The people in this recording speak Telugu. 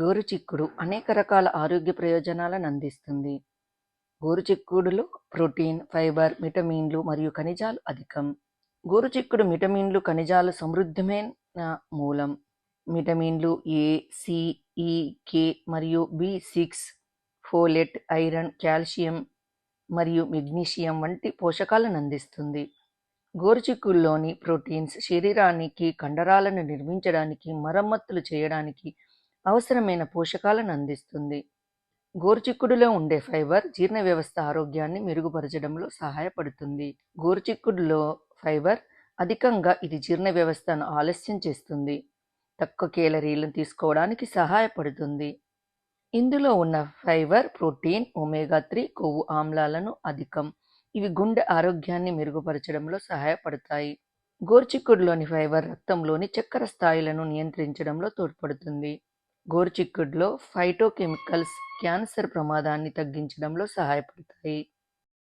గోరుచిక్కుడు అనేక రకాల ఆరోగ్య ప్రయోజనాలను అందిస్తుంది. గోరుచిక్కుడులో ప్రోటీన్ ఫైబర్ విటమిన్లు మరియు ఖనిజాలు అధికం. గోరుచిక్కుడు విటమిన్లు ఖనిజాలు సమృద్ధమైన మూలం. విటమిన్లు ఏ సి ఈ కే మరియు B six folate iron calcium మరియు మెగ్నీషియం వంటి పోషకాలను అందిస్తుంది. గోరుచిక్కుల్లోని ప్రోటీన్స్ శరీరానికి కండరాలను నిర్మించడానికి మరమ్మతులు చేయడానికి అవసరమైన పోషకాలను అందిస్తుంది. గోరుచిక్కుడులో ఉండే ఫైబర్ జీర్ణ వ్యవస్థ ఆరోగ్యాన్ని మెరుగుపరచడంలో సహాయపడుతుంది. గోరుచిక్కుడులో ఫైబర్ అధికంగా ఇది జీర్ణ వ్యవస్థను ఆలస్యం చేస్తుంది. తక్కువ కేలరీలను తీసుకోవడానికి సహాయపడుతుంది. ఇందులో ఉన్న ఫైబర్ ప్రోటీన్ ఒమేగా త్రీ కొవ్వు ఆమ్లాలను అధికం. ఇవి గుండె ఆరోగ్యాన్ని మెరుగుపరచడంలో సహాయపడతాయి. గోరుచిక్కుడులోని ఫైబర్ రక్తంలోని చక్కెర స్థాయిలను నియంత్రించడంలో తోడ్పడుతుంది. గోరుచిక్కుడులో ఫైటోకెమికల్స్ క్యాన్సర్ ప్రమాదాన్ని తగ్గించడంలో సహాయపడతాయి.